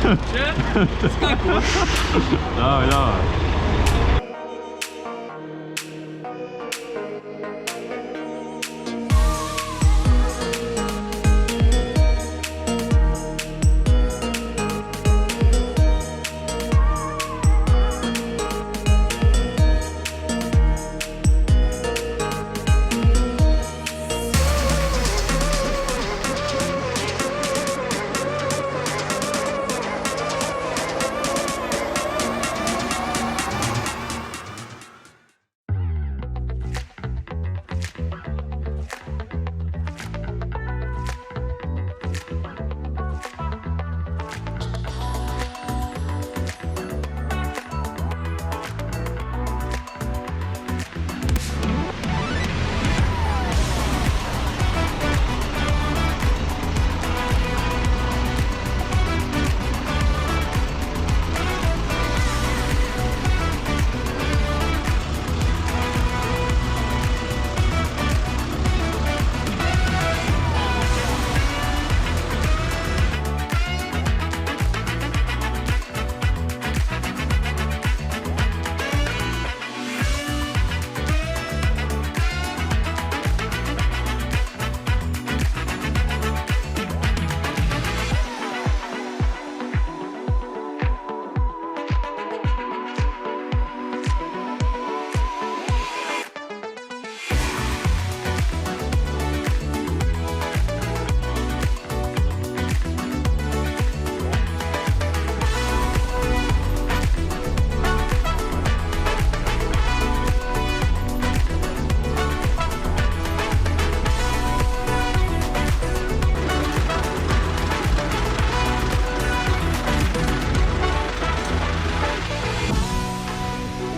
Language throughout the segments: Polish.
Skakuj. Dawaj, dawaj.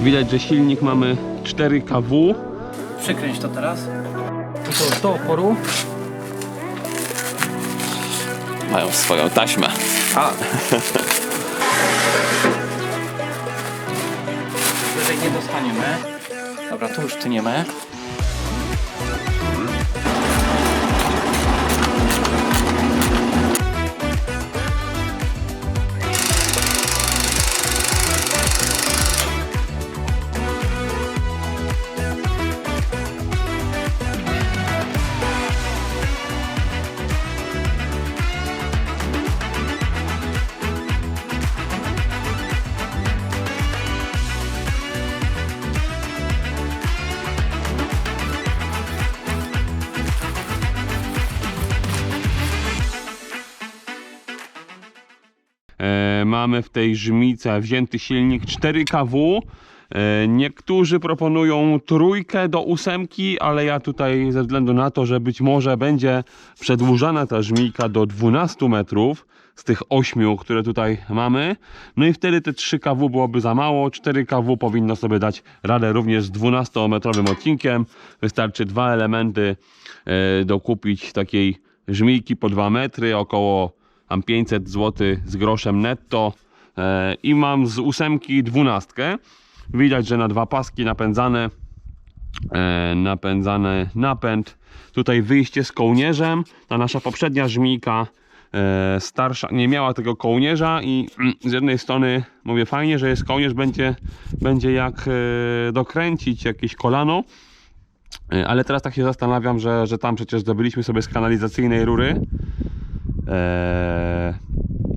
Widać, że silnik mamy 4 kW. Przekręć to teraz. To do oporu. Mają swoją taśmę. A. Wyżej nie dostaniemy. Dobra, tu już tyniemy. Mamy w tej żmice wzięty silnik 4 kW. E, niektórzy proponują trójkę do ósemki, ale ja tutaj ze względu na to, że być może będzie przedłużana ta żmijka do 12 metrów z tych 8, które tutaj mamy. No i wtedy te 3 kW byłoby za mało. 4 kW powinno sobie dać radę również z 12-metrowym odcinkiem. Wystarczy dwa elementy e, dokupić takiej żmijki po 2 metry, około tam 500 zł z groszem netto e, i mam z ósemki dwunastkę. Widać, że na dwa paski napędzane, e, napędzany napęd. Tutaj wyjście z kołnierzem. Ta nasza poprzednia żmijka e, starsza nie miała tego kołnierza i mm, z jednej strony mówię fajnie, że jest kołnierz, będzie, będzie jak dokręcić jakieś kolano. Ale teraz tak się zastanawiam, że, że tam przecież zdobyliśmy sobie z kanalizacyjnej rury. Eee,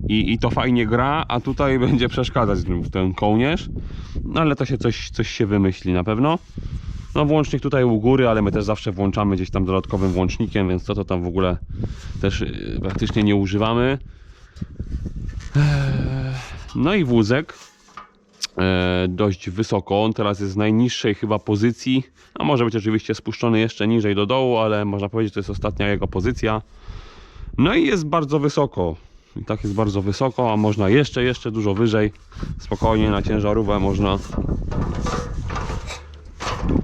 i, I to fajnie gra, a tutaj będzie przeszkadzać ten kołnierz. No ale to się coś, coś się wymyśli na pewno. No włącznik tutaj u góry, ale my też zawsze włączamy gdzieś tam dodatkowym włącznikiem, więc to to tam w ogóle też yy, praktycznie nie używamy. Eee, no i wózek e, dość wysoko. On teraz jest w najniższej chyba pozycji. A może być oczywiście spuszczony jeszcze niżej do dołu, ale można powiedzieć, że to jest ostatnia jego pozycja. No i jest bardzo wysoko. I tak jest bardzo wysoko, a można jeszcze, jeszcze dużo wyżej. Spokojnie na ciężarówkę można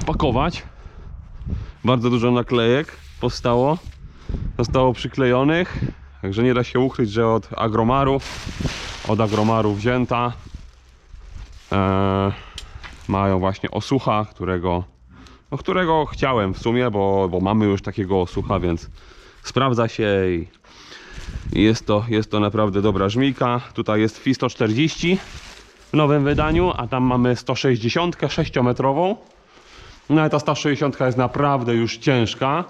pakować. Bardzo dużo naklejek powstało. Zostało przyklejonych. Także nie da się ukryć, że od Agromaru, od Agromaru wzięta. Eee, mają właśnie osucha, którego, no, którego chciałem w sumie, bo, bo mamy już takiego osucha, więc sprawdza się i jest to, jest to naprawdę dobra żmijka. Tutaj jest FI 140 w nowym wydaniu, a tam mamy 160 6-metrową. No ale ta 160 jest naprawdę już ciężka.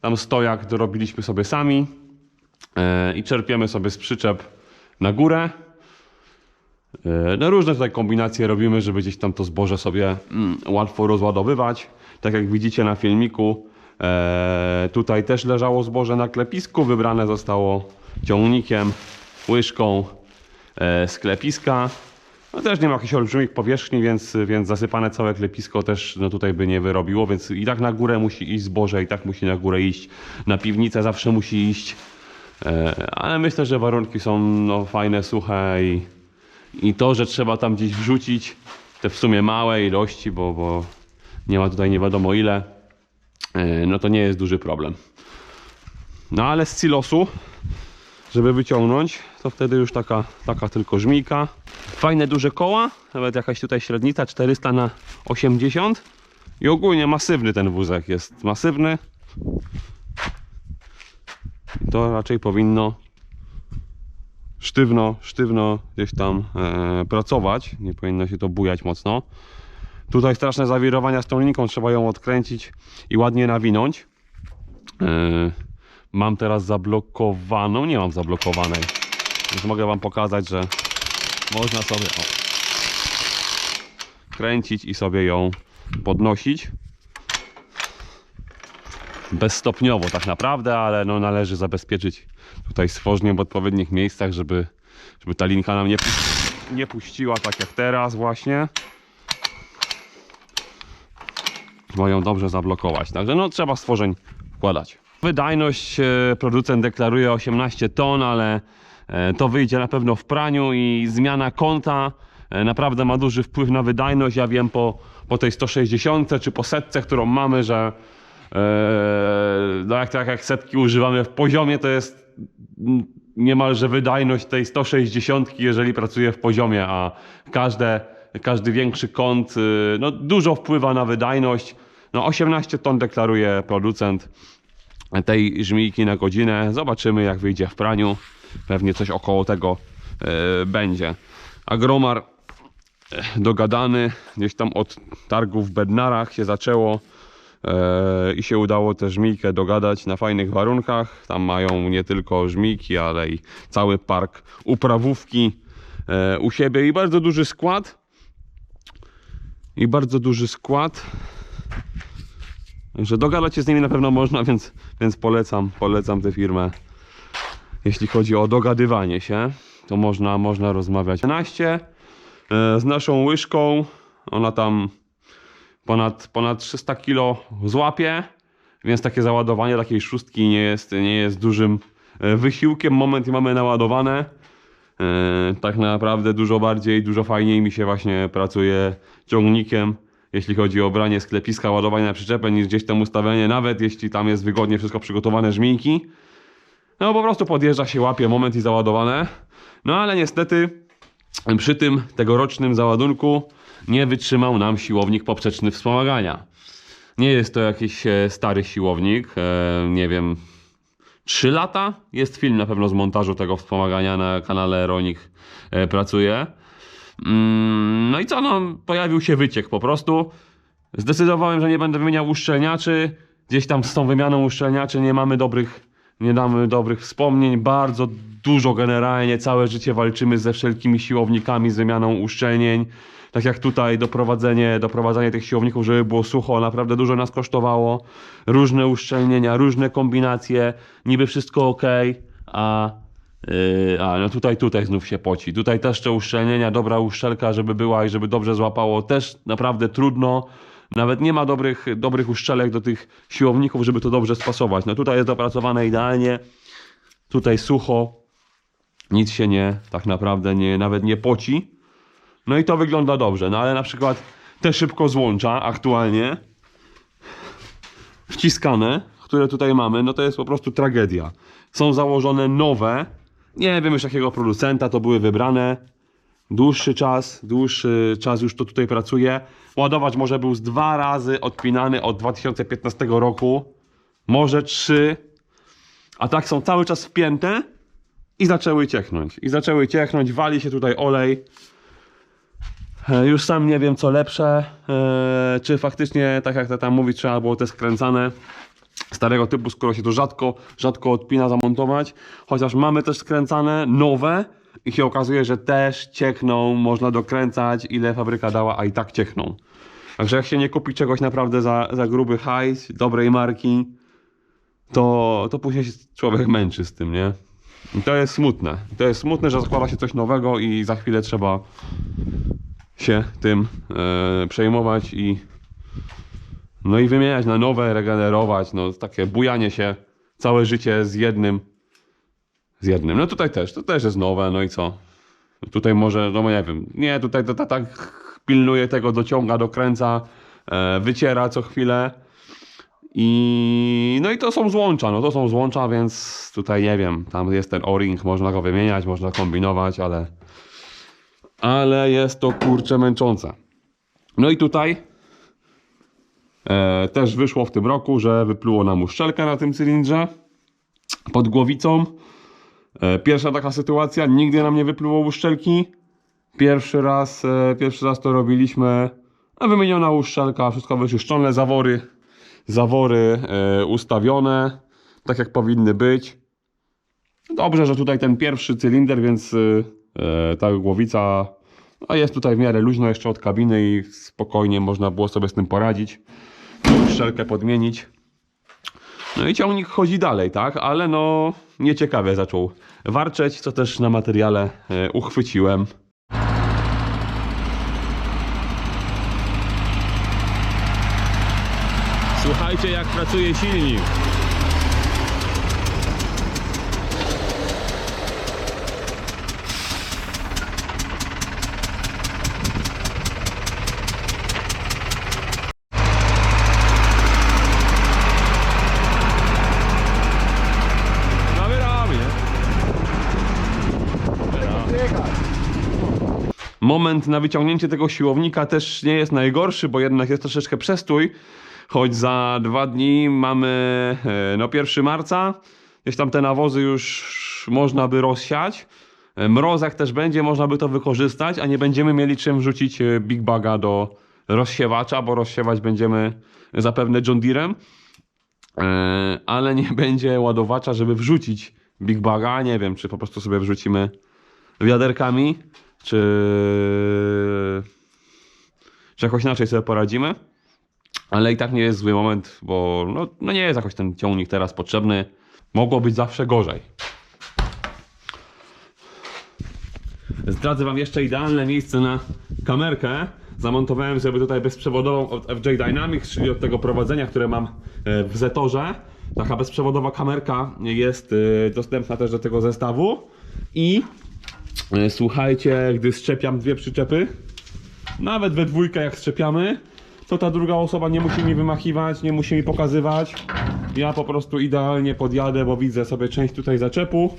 Tam stojak robiliśmy sobie sami e, i czerpiemy sobie z przyczep na górę. E, No różne tutaj kombinacje robimy, żeby gdzieś tam to zboże sobie mm, łatwo rozładowywać. Tak jak widzicie na filmiku, tutaj też leżało zboże na klepisku, wybrane zostało ciągnikiem, łyżką e, z klepiska. No też nie ma jakichś olbrzymich powierzchni, więc, więc zasypane całe klepisko też no tutaj by nie wyrobiło, więc i tak na górę musi iść zboże, i tak musi na górę iść. Na piwnicę zawsze musi iść. E, ale myślę, że warunki są no, fajne, suche i, i to, że trzeba tam gdzieś wrzucić te w sumie małe ilości, bo, bo nie ma tutaj nie wiadomo ile, e, no to nie jest duży problem. No ale z silosu, żeby wyciągnąć, to wtedy już taka, taka tylko żmijka. Fajne duże koła, nawet jakaś tutaj średnica 400 na 80 i ogólnie masywny ten wózek jest, masywny. To raczej powinno sztywno, sztywno gdzieś tam e, pracować. Nie powinno się to bujać mocno. Tutaj straszne zawirowania z tą linką, trzeba ją odkręcić i ładnie nawinąć. E, mam teraz zablokowaną, nie mam zablokowanej, więc mogę Wam pokazać, że można sobie o, kręcić i sobie ją podnosić. Bezstopniowo tak naprawdę, ale no należy zabezpieczyć tutaj stworznię w odpowiednich miejscach, żeby, żeby ta linka nam nie, nie puściła tak jak teraz właśnie. Trzeba ją dobrze zablokować. Także no trzeba stworzeń wkładać. Wydajność e, producent deklaruje 18 ton, ale e, to wyjdzie na pewno w praniu i zmiana kąta e, naprawdę ma duży wpływ na wydajność. Ja wiem po, po tej 160 czy po setce, którą mamy, że no jak, tak jak setki używamy w poziomie, to jest niemalże wydajność tej 160, jeżeli pracuje w poziomie, a każde, każdy większy kąt y, no, dużo wpływa na wydajność. No 18 ton deklaruje producent tej żmijki na godzinę. Zobaczymy jak wyjdzie w praniu. Pewnie coś około tego e, będzie. Agromar e, dogadany. Gdzieś tam od targów w Bednarach się zaczęło i się udało tę żmijkę dogadać na fajnych warunkach. Tam mają nie tylko żmijki, ale i cały park uprawówki u siebie i bardzo duży skład. I bardzo duży skład. Także dogadać się z nimi na pewno można, więc, więc polecam, polecam tę firmę. Jeśli chodzi o dogadywanie się, to można, można rozmawiać. 11 e, z naszą łyżką, ona tam ponad, ponad 300 kg złapie, więc takie załadowanie takiej szóstki nie jest, nie jest dużym e, wysiłkiem. Moment i mamy naładowane. E, tak naprawdę dużo bardziej, dużo fajniej mi się właśnie pracuje ciągnikiem, jeśli chodzi o branie sklepiska, ładowanie na przyczepę, niż gdzieś tam ustawienie, nawet jeśli tam jest wygodnie wszystko przygotowane, żmijki. No po prostu podjeżdża się, łapie moment i załadowane. No ale niestety przy tym tegorocznym załadunku nie wytrzymał nam siłownik poprzeczny wspomagania. Nie jest to jakiś e, stary siłownik, e, nie wiem, 3 lata. Jest film na pewno z montażu tego wspomagania na kanale Ronik e, pracuje. Mm, No i co, no, pojawił się wyciek po prostu. Zdecydowałem, że nie będę wymieniał uszczelniaczy. Gdzieś tam z tą wymianą uszczelniaczy nie mamy dobrych, nie damy dobrych wspomnień. Bardzo dużo generalnie, całe życie walczymy ze wszelkimi siłownikami z wymianą uszczelnień. Tak jak tutaj doprowadzenie, doprowadzenie tych siłowników, żeby było sucho, naprawdę dużo nas kosztowało. Różne uszczelnienia, różne kombinacje, niby wszystko ok, a Yy, a no tutaj, tutaj znów się poci. Tutaj też te uszczelnienia, dobra uszczelka, żeby była i żeby dobrze złapało, też naprawdę trudno. Nawet nie ma dobrych, dobrych uszczelek do tych siłowników, żeby to dobrze spasować. No tutaj jest dopracowane idealnie. Tutaj sucho. Nic się nie, tak naprawdę nie, nawet nie poci. No i to wygląda dobrze. No ale na przykład te szybko złącza aktualnie wciskane, które tutaj mamy, no to jest po prostu tragedia. Są założone nowe, nie wiem już jakiego producenta, to były wybrane. Dłuższy czas, dłuższy czas już to tutaj pracuje. Ładowacz może był z dwa razy odpinany od 2015 roku, może trzy, a tak są cały czas wpięte i zaczęły ciechnąć. I zaczęły ciechnąć, wali się tutaj olej. E, Już sam nie wiem co lepsze, e, czy faktycznie, tak jak to tam mówi, trzeba było te skręcane starego typu, skoro się to rzadko, rzadko odpina zamontować. Chociaż mamy też skręcane, nowe i się okazuje, że też ciekną, można dokręcać, ile fabryka dała, a i tak ciekną. Także jak się nie kupi czegoś naprawdę za, za gruby hajs, dobrej marki, to, to później się człowiek męczy z tym, nie? I to jest smutne. To jest smutne, że zakłada się coś nowego i za chwilę trzeba się tym e, przejmować i no i wymieniać na nowe, regenerować, no takie bujanie się całe życie z jednym z jednym. No tutaj też, to też jest nowe, no i co? Tutaj może, no nie wiem, nie, tutaj tak pilnuje tego, dociąga, dokręca, e, wyciera co chwilę. I no i to są złącza, no to są złącza, więc tutaj nie wiem, tam jest ten o-ring, można go wymieniać, można kombinować, ale ale jest to kurczę męczące. No i tutaj e, też wyszło w tym roku, że wypluło nam uszczelkę na tym cylindrze pod głowicą. E, pierwsza taka sytuacja, nigdy nam nie wypluło uszczelki. Pierwszy raz, e, pierwszy raz to robiliśmy, wymieniona uszczelka, wszystko wyczyszczone, zawory, zawory e, ustawione, tak jak powinny być. Dobrze, że tutaj ten pierwszy cylinder, więc e, ta głowica no jest tutaj w miarę luźno jeszcze od kabiny i spokojnie można było sobie z tym poradzić. Szczelkę podmienić. No i ciągnik chodzi dalej, tak? Ale no nieciekawie zaczął warczeć, co też na materiale e, uchwyciłem. Słuchajcie jak pracuje silnik. Zabieramy, nie? Moment na wyciągnięcie tego siłownika też nie jest najgorszy, bo jednak jest troszeczkę przestój. Choć za dwa dni mamy e, no 1 marca. Gdzieś tam te nawozy już można by rozsiać. E, Mrozek też będzie, można by to wykorzystać, a nie będziemy mieli czym wrzucić e, Big Baga do rozsiewacza, bo rozsiewać będziemy zapewne John Deerem. Ale nie będzie ładowacza, żeby wrzucić Big Baga. Nie wiem, czy po prostu sobie wrzucimy wiaderkami, czy, czy jakoś inaczej sobie poradzimy. Ale i tak nie jest zły moment, bo no, no nie jest jakoś ten ciągnik teraz potrzebny. Mogło być zawsze gorzej. Zdradzę Wam jeszcze idealne miejsce na kamerkę. Zamontowałem sobie tutaj bezprzewodową od FJ Dynamics, czyli od tego prowadzenia, które mam e, w Zetorze. Taka bezprzewodowa kamerka jest e, dostępna też do tego zestawu. I słuchajcie, gdy szczepiam dwie przyczepy, nawet we dwójkę jak szczepiamy, to ta druga osoba nie musi mi wymachiwać, nie musi mi pokazywać. Ja po prostu idealnie podjadę, bo widzę sobie część tutaj zaczepu.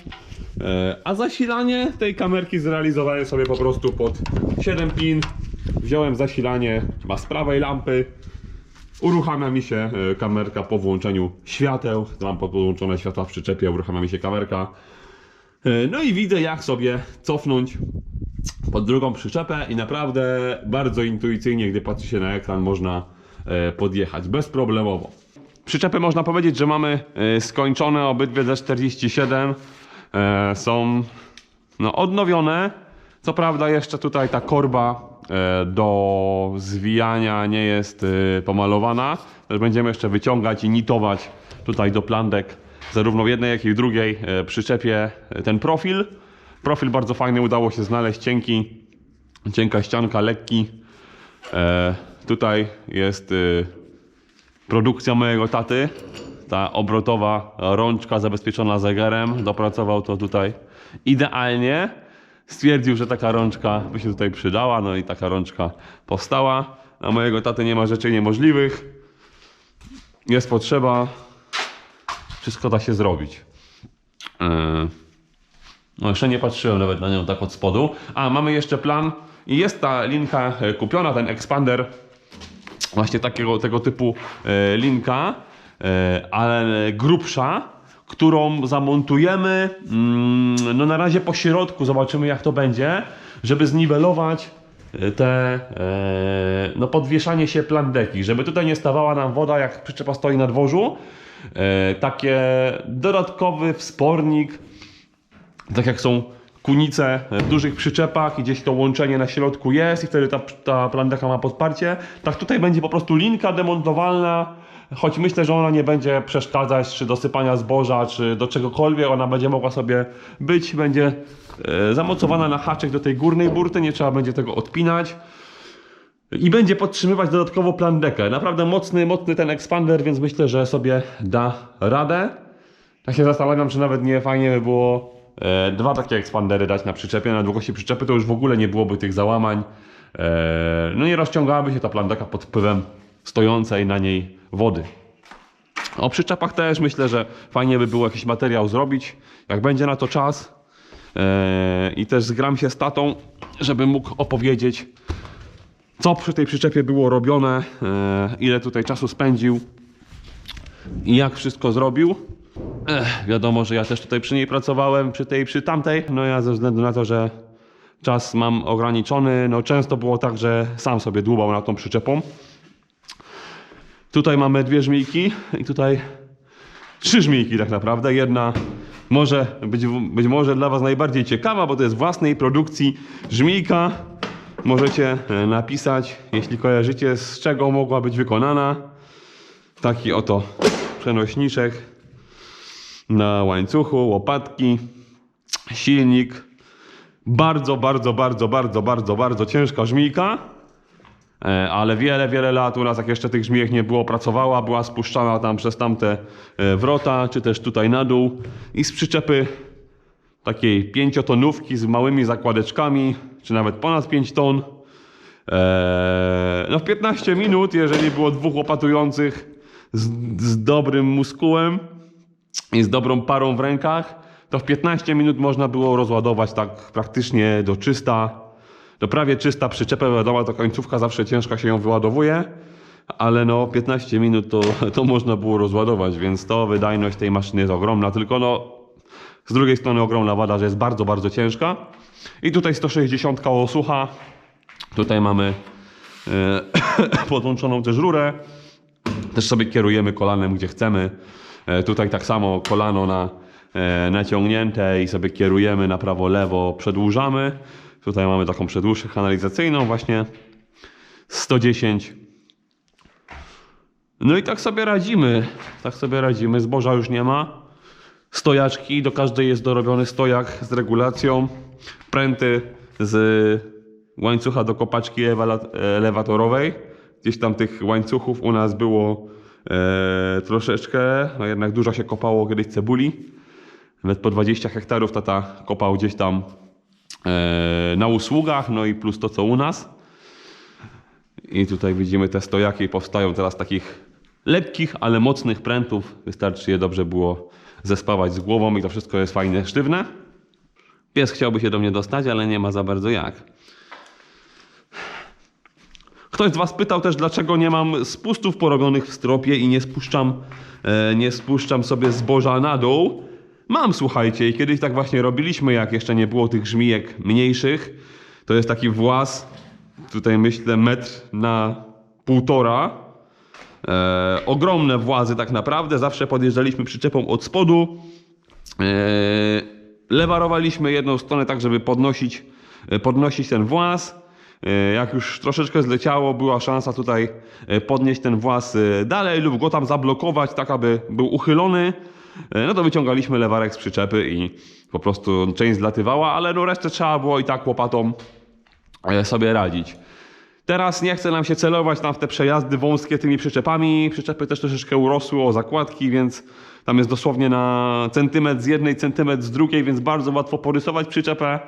E, A zasilanie tej kamerki zrealizowałem sobie po prostu pod 7 pin. Wziąłem zasilanie, ma z prawej lampy. Uruchamia mi się e, kamerka po włączeniu świateł. Mam podłączone światła w przyczepie, uruchamia mi się kamerka. E, No i widzę jak sobie cofnąć pod drugą przyczepę i naprawdę bardzo intuicyjnie, gdy patrzy się na ekran, można e, podjechać bezproblemowo. Przyczepy można powiedzieć, że mamy e, skończone, obydwie Z47 e, są no, odnowione. Co prawda jeszcze tutaj ta korba do zwijania nie jest pomalowana. Będziemy jeszcze wyciągać i nitować tutaj do plandek zarówno w jednej jak i w drugiej e, przyczepie e, ten profil. Profil bardzo fajny, udało się znaleźć, cienki, cienka ścianka, lekki. E, tutaj jest y, produkcja mojego taty, ta obrotowa rączka zabezpieczona zegarem, dopracował to tutaj idealnie. Stwierdził, że taka rączka by się tutaj przydała, no i taka rączka powstała. Na mojego taty nie ma rzeczy niemożliwych. Jest potrzeba, wszystko da się zrobić. Yy. No jeszcze nie patrzyłem nawet na nią tak od spodu. A, mamy jeszcze plan i jest ta linka e, kupiona, ten expander. Właśnie takiego tego typu e, linka, e, ale grubsza, którą zamontujemy. mm, No na razie po środku zobaczymy jak to będzie, żeby zniwelować e, te e, no podwieszanie się plandeki, żeby tutaj nie stawała nam woda jak przyczepa stoi na dworzu. E, takie dodatkowy wspornik, tak jak są kunice w dużych przyczepach i gdzieś to łączenie na środku jest i wtedy ta, ta plandeka ma podparcie. Tak tutaj będzie po prostu linka demontowalna, choć myślę, że ona nie będzie przeszkadzać czy do sypania zboża, czy do czegokolwiek. Ona będzie mogła sobie być, będzie e, zamocowana na haczyk do tej górnej burty, nie trzeba będzie tego odpinać. I będzie podtrzymywać dodatkowo plandekę. Naprawdę mocny, mocny ten ekspander, więc myślę, że sobie da radę. Tak się zastanawiam, czy nawet nie fajnie by było e, dwa takie ekspandery dać na przyczepie. Na długości przyczepy to już w ogóle nie byłoby tych załamań. E, no nie rozciągałaby się ta plandeka pod wpływem stojącej na niej wody. O przyczepach też myślę, że fajnie by było jakiś materiał zrobić, jak będzie na to czas. E, I też zgram się z tatą, żeby mógł opowiedzieć, co przy tej przyczepie było robione, e, ile tutaj czasu spędził i jak wszystko zrobił. Ech, wiadomo, że ja też tutaj przy niej pracowałem, przy tej, przy tamtej. No ja ze względu na to, że czas mam ograniczony, no często było tak, że sam sobie dłubał na tą przyczepą. Tutaj mamy dwie żmijki i tutaj trzy żmijki tak naprawdę. Jedna może być, być może dla Was najbardziej ciekawa, bo to jest własnej produkcji żmijka. Możecie e, napisać, jeśli kojarzycie, z czego mogła być wykonana. Taki oto przenośniczek na łańcuchu, łopatki, silnik. Bardzo, bardzo, bardzo, bardzo, bardzo, bardzo ciężka żmijka. E, ale wiele, wiele lat u nas, jak jeszcze tych żmijek nie było, pracowała, była spuszczana tam przez tamte e, wrota, czy też tutaj na dół i z przyczepy takiej pięciotonówki z małymi zakładeczkami, czy nawet ponad 5 ton. Eee, no w 15 minut, jeżeli było dwóch łopatujących z, z dobrym muskułem i z dobrą parą w rękach, to w 15 minut można było rozładować tak praktycznie do czysta, do prawie czysta przyczepę, wiadomo, to końcówka zawsze ciężka się ją wyładowuje, ale no 15 minut to, to można było rozładować, więc to wydajność tej maszyny jest ogromna, tylko no z drugiej strony ogromna wada, że jest bardzo, bardzo ciężka. I tutaj 160 osucha. Tutaj mamy e, podłączoną też rurę. Też sobie kierujemy kolanem gdzie chcemy. E, tutaj tak samo kolano na, e, naciągnięte i sobie kierujemy na prawo, lewo, przedłużamy. Tutaj mamy taką przedłużkę kanalizacyjną właśnie 110. No i tak sobie radzimy. Tak sobie radzimy. Zboża już nie ma stojaczki, do każdej jest dorobiony stojak z regulacją, pręty z łańcucha do kopaczki elewatorowej. Gdzieś tam tych łańcuchów u nas było e, troszeczkę, no jednak dużo się kopało kiedyś cebuli. Nawet po 20 hektarów tata kopał gdzieś tam na usługach, no i plus to co u nas. I tutaj widzimy te stojaki powstają teraz takich lekkich, ale mocnych prętów. Wystarczy je dobrze było zespawać z głową i to wszystko jest fajne, sztywne. Pies chciałby się do mnie dostać, ale nie ma za bardzo jak. Ktoś z Was pytał też, dlaczego nie mam spustów porobionych w stropie i nie spuszczam, e, nie spuszczam sobie zboża na dół. Mam, słuchajcie, i kiedyś tak właśnie robiliśmy, jak jeszcze nie było tych żmijek mniejszych. To jest taki włas, tutaj myślę metr na półtora. E, ogromne włazy tak naprawdę. Zawsze podjeżdżaliśmy przyczepą od spodu. E, lewarowaliśmy jedną stronę tak, żeby podnosić, e, podnosić ten właz. E, Jak już troszeczkę zleciało, była szansa tutaj e, podnieść ten właz e, dalej lub go tam zablokować, tak aby był uchylony. E, No to wyciągaliśmy lewarek z przyczepy i po prostu część zlatywała, ale no resztę trzeba było i tak łopatą e, sobie radzić. Teraz nie chce nam się celować tam w te przejazdy wąskie tymi przyczepami. Przyczepy też troszeczkę urosły o zakładki, więc tam jest dosłownie na centymetr z jednej, centymetr z drugiej, więc bardzo łatwo porysować przyczepę.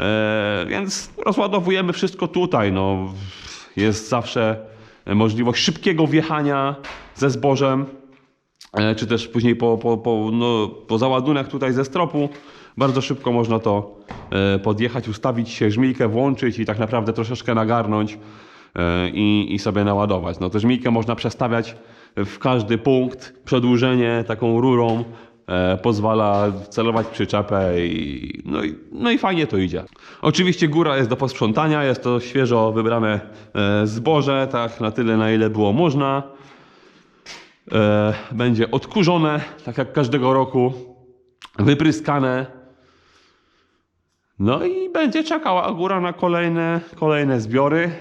E, więc rozładowujemy wszystko tutaj. No. Jest zawsze możliwość szybkiego wjechania ze zbożem, czy też później po, po, po, no, po załadunek tutaj ze stropu. Bardzo szybko można to e, podjechać, ustawić się, żmijkę włączyć i tak naprawdę troszeczkę nagarnąć e, i, i sobie naładować. No to żmijkę można przestawiać w każdy punkt, przedłużenie taką rurą e, pozwala celować przyczepę i no, i no i fajnie to idzie. Oczywiście góra jest do posprzątania, jest to świeżo wybrane e, zboże, tak na tyle na ile było można. E, będzie odkurzone, tak jak każdego roku, wypryskane. No i będzie czekała góra na kolejne, kolejne zbiory.